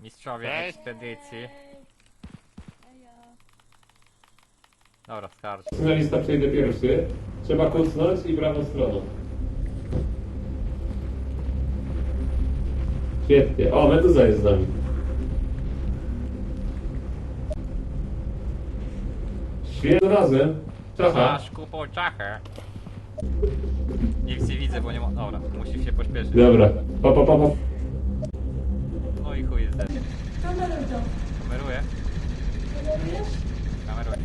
Mistrzowie Cześć. ekspedycji. Dobra, starczy. Na lista przejdę pierwszy. Trzeba kucnąć i prawą stroną. Świetnie. O, meduza jest z nami. Świetnie razem. Czacha. Masz kupą czachę. Nic nie widzę, bo nie ma... Dobra, musisz się pośpieszyć. Dobra. Pa, pa, pa, pa. Kameruję. Kamerujesz? Kameruję.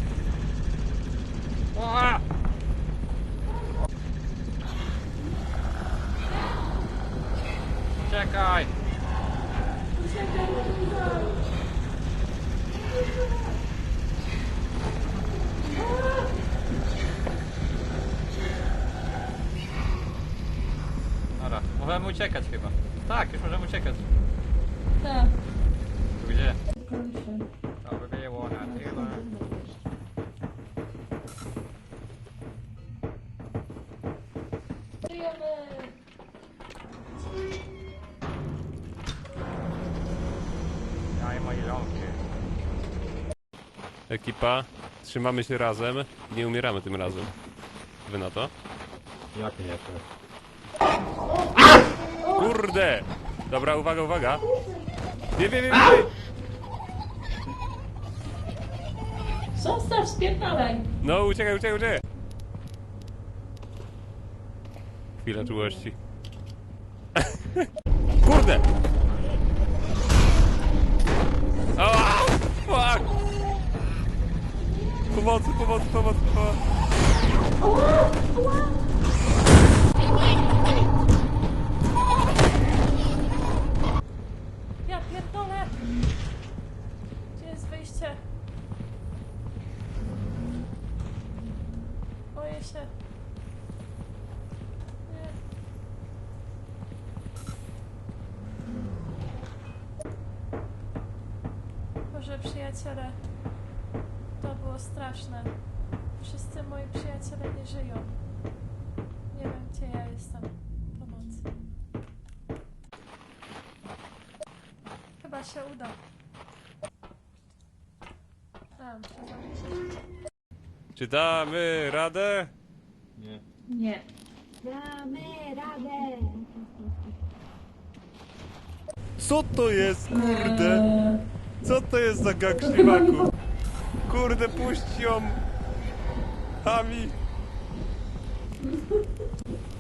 Oha! Czekaj! Dobra, możemy uciekać chyba. Tak, już możemy uciekać. Tak. Moje. Ekipa, trzymamy się razem, nie umieramy tym razem. Wy na to? Jak nie to? Kurde! Dobra, uwaga, uwaga! Nie, nie, nie, nie! Zostaw, spierdalaj. No, uciekaj, uciekaj, uciekaj! Chwila czułości. Kurde! Ała! Fuck! Pomocy, pomocy, pomocy, pomocy! Przyjaciele. To było straszne. Wszyscy moi przyjaciele nie żyją. Nie wiem, gdzie ja jestem. Pomocy. Chyba się uda. A, muszę zamknąć. Czy damy radę? Nie. Nie. Damy radę! Co to jest, kurde? Co to jest za gang ślimaków? Kurde, puść ją! Hami!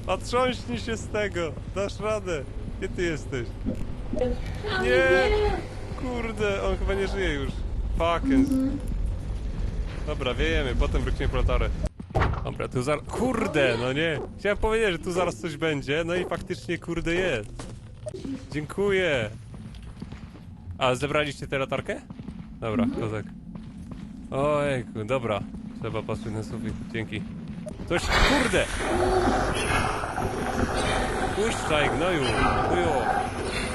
Otrząśnij się z tego! Dasz radę! Gdzie ty jesteś? Nie! Kurde, on chyba nie żyje już. Fuckens. Dobra, wiejemy, potem wrócimy po latarę. Dobra, tu zaraz... Kurde, no nie! Chciałem powiedzieć, że tu zaraz coś będzie, no i faktycznie kurde jest. Dziękuję. A zebraliście tę latarkę? Dobra, kozak. Ojejku, dobra. Trzeba patrzeć na sufit. Dzięki. Coś, kurde! Puszczaj, gnoju! Kuju!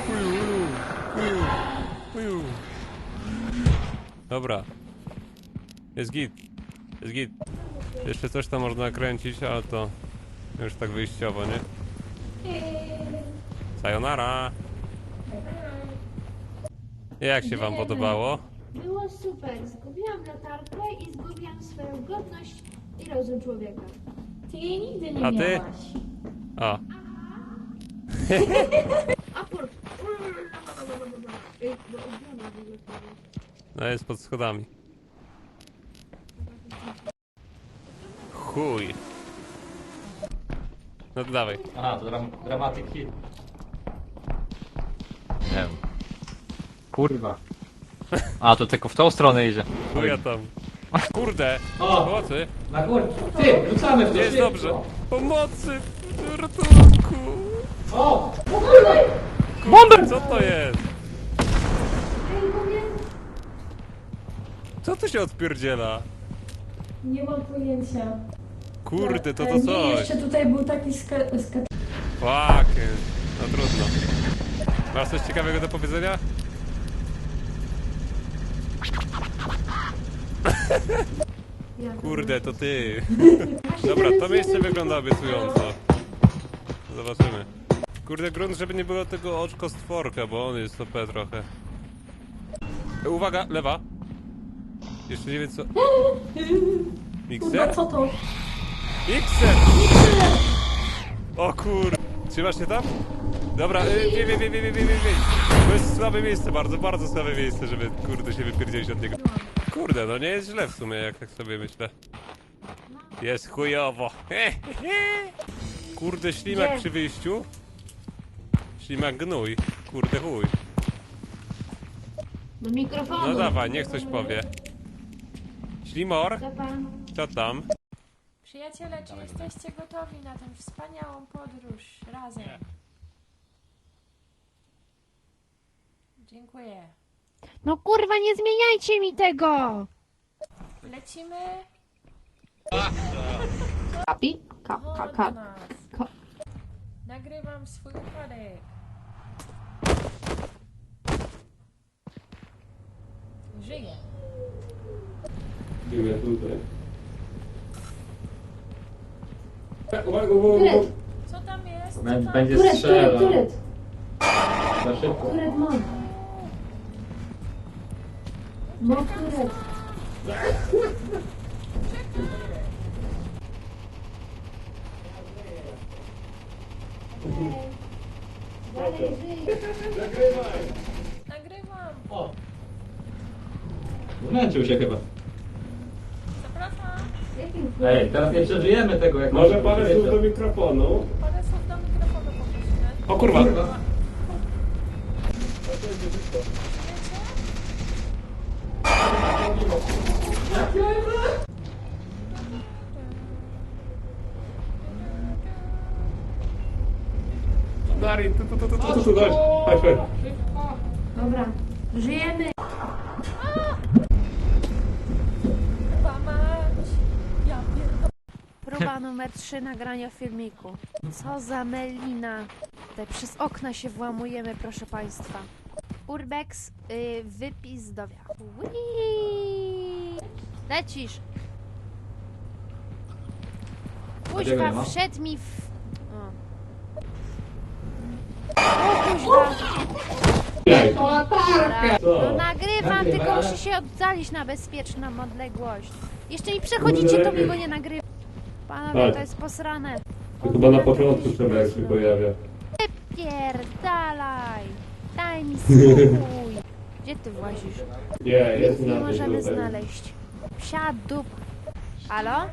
Kuju, kuju, kuju. Dobra. Jest git. Jest git. Jeszcze coś tam można nakręcić, ale to już tak wyjściowo, nie? Sayonara! Jak się wam podobało? Było super. Zgubiłam latarkę i zgubiłam swoją godność i rozum człowieka. Ty jej nigdy nie A ty? miałaś. A, Apur! Ej, bo obrona w ogóle to jest. no jest pod schodami. Chuj. No to dawaj. Aha, to dram dramatic hit. Nie wiem. Kurwa. A, to tylko w tą stronę idzie. Chuja tam. Kurde! O! Pomocy! Na górę. Ty, rzucamy w to Nie jest dobrze! Pomocy! Ratunku! O! Kurde, co to jest? Co tu się odpierdziela? Nie mam pojęcia. Kurde, to Ale to nie, coś. jeszcze tutaj był taki ska... ska... Fuck, no trudno. Masz coś ciekawego do powiedzenia? Kurde, to ty. Dobra, to miejsce wygląda obiecująco. Zobaczymy. Kurde, grunt, żeby nie było tego oczko stworka, bo on jest OP trochę. Uwaga, lewa. Jeszcze nie wiem co... Kurwa, Mikser? co to? Mikser! O kur... Trzymasz się tam? Dobra, y, wie, wie, wie, wie, wie, wie, wie. To jest słabe miejsce, bardzo, bardzo słabe miejsce, żeby kurde się wypierdzielić od niego. Kurde, no nie jest źle w sumie, jak tak sobie myślę. Jest chujowo. Kurde, ślimak przy wyjściu. Ślimak gnój. Kurde chuj. Do mikrofonu. No dawaj, niech coś powie. Ślimor, pan? co tam? Przyjaciele, czy jesteście gotowi na tę wspaniałą podróż razem? Dziękuję. No kurwa, nie zmieniajcie mi tego! Lecimy Kapi? Kap, kap, do kap. nas. Ko- Nagrywam swój upadek. Żyję. Idę tutaj. Uwaga, uwaga, uwaga. Co tam jest? Co tam? Będzie turet, turet, strzelał. turet. Za szybko. Turet mon. Turet. Dalej, żyj. Nagrywam. Zmęczył się chyba. Zapraszam. Jakim Ej, teraz nie przeżyjemy tego jak Może parę słów do mikrofonu. Parę słów do mikrofonu poprosimy. O kurwa! Dari, tu, tu, tu, tu, tu. Dobra, żyjemy. Próba numer 3 nagrania filmiku. Co za melina. Tutaj przez okna się włamujemy, proszę państwa. Urbex, y, wypis. Whee! Lecisz. Nie Kuźwa, wszedł mi w... O. O kuźwa. Co? No nagrywam, tylko muszę się oddalić na bezpieczną odległość. Jeszcze mi przechodzicie, to mi go nie nagrywa. Panowie, to jest posrane. To chyba na początku trzeba jak się pojawia. Pierdalaj! Daj mi spokój! Gdzie ty włazisz? Nie, jest Nie na możemy znaleźć. Psia dupa. Halo?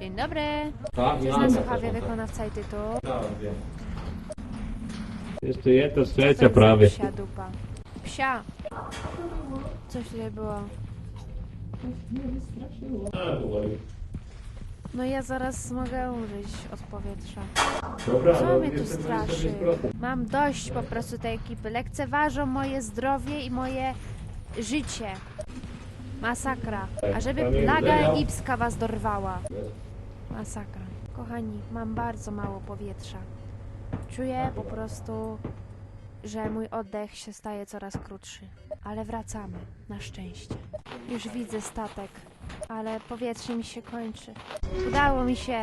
Dzień dobry. Tak, Czy na słuchawie wykonawca i tytuł? Jeszcze jedna Co trzecia to jest prawie. Psia dupa. Psia! Coś tutaj było. No ja zaraz mogę umrzeć od powietrza. Dobra, Co no, mnie tu straszy? 25%. Mam dość po prostu tej ekipy. Lekceważą moje zdrowie i moje życie. Masakra. A żeby plaga egipska was dorwała. Masakra. Kochani, mam bardzo mało powietrza. Czuję po prostu, że mój oddech się staje coraz krótszy. Ale wracamy, na szczęście. Już widzę statek, ale powietrze mi się kończy. Udało mi się.